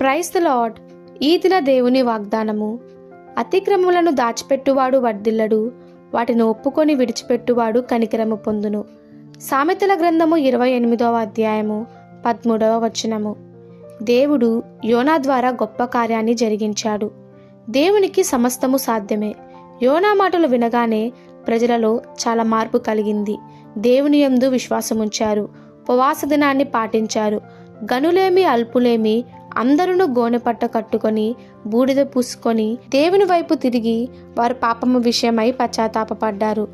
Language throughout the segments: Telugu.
ప్రైస్ ద లాడ్ ఈ దిన దేవుని వాగ్దానము. అతిక్రమములను దాచిపెట్టువాడు వర్ధిల్లడు వాటిని ఒప్పుకొని విడిచిపెట్టువాడు కనికరము పొందును. సామెతల గ్రంథము ఇరవై ఎనిమిదవ అధ్యాయము పదమూడవ వచనము. దేవుడు యోనా ద్వారా గొప్ప కార్యాన్ని జరిగించాడు. దేవునికి సమస్తము సాధ్యమే. యోనా మాటలు వినగానే ప్రజలలో చాలా మార్పు కలిగింది. దేవుని యందు విశ్వాసముంచారు. ఉపవాస దినాన్ని పాటించారు. గనులేమి అల్పులేమి అందరూ గోనెపట్ట కట్టుకొని బూడిద పూసుకొని దేవుని వైపు తిరిగి వారు పాపము విషయమై పశ్చాత్తాపపడ్డారు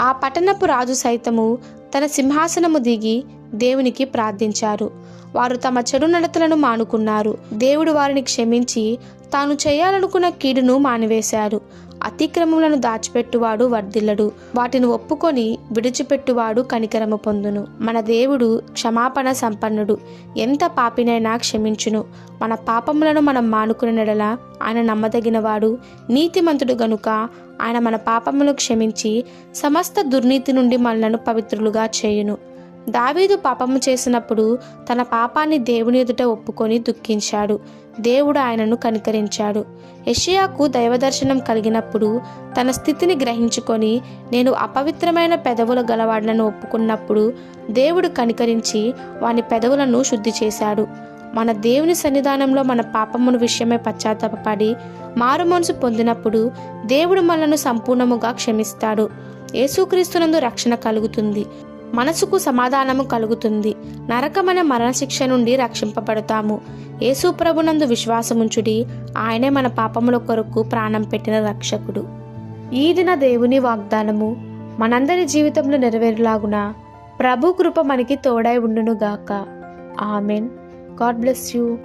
ఆ పట్టణపు రాజు సైతము తన సింహాసనము దిగి దేవునికి ప్రార్థించారు. వారు తమ చెడు నడతలను మానుకున్నారు. దేవుడు వారిని క్షమించి తాను చేయాలనుకున్న కీడును మానివేశారు. అతిక్రమములను దాచిపెట్టువాడు వర్ధిల్లడు. వాటిని ఒప్పుకొని విడిచిపెట్టువాడు కనికరము పొందును. మన దేవుడు క్షమాపణ సంపన్నుడు. ఎంత పాపినైనా క్షమించును. మన పాపములను మనం మానుకునే నెడల ఆయన నమ్మదగినవాడు. నీతిమంతుడు గనుక ఆయన మన పాపములు క్షమించి సమస్త దుర్నీతి నుండి మనలను పవిత్రులుగా చేయును. దావీదు పాపము చేసినప్పుడు తన పాపాన్ని దేవుని ఎదుట ఒప్పుకొని దుఃఖించాడు. దేవుడు ఆయనను కనికరించాడు. యషియాకు దైవదర్శనం కలిగినప్పుడు తన స్థితిని గ్రహించుకొని నేను అపవిత్రమైన పెదవుల గలవాడలను ఒప్పుకున్నప్పుడు దేవుడు కనికరించి వాని పెదవులను శుద్ధి చేశాడు. మన దేవుని సన్నిధానంలో మన పాపమును విషయమై పశ్చాత్తాపడి మారు మనసు పొందినప్పుడు దేవుడు మనను సంపూర్ణముగా క్షమిస్తాడు. యేసుక్రీస్తునందు రక్షణ కలుగుతుంది. మనసుకు సమాధానము కలుగుతుంది. నరకమైన మరణశిక్ష నుండి రక్షింపబడతాము. యేసుప్రభునందు విశ్వాసముంచుడి ఆయనే మన పాపముల కొరకు ప్రాణం పెట్టిన రక్షకుడు. ఈ దిన దేవుని వాగ్దానము మనందరి జీవితంలో నెరవేరులాగున ప్రభు కృప మనకి తోడై ఉండునుగాక. ఆమెన్. God bless you.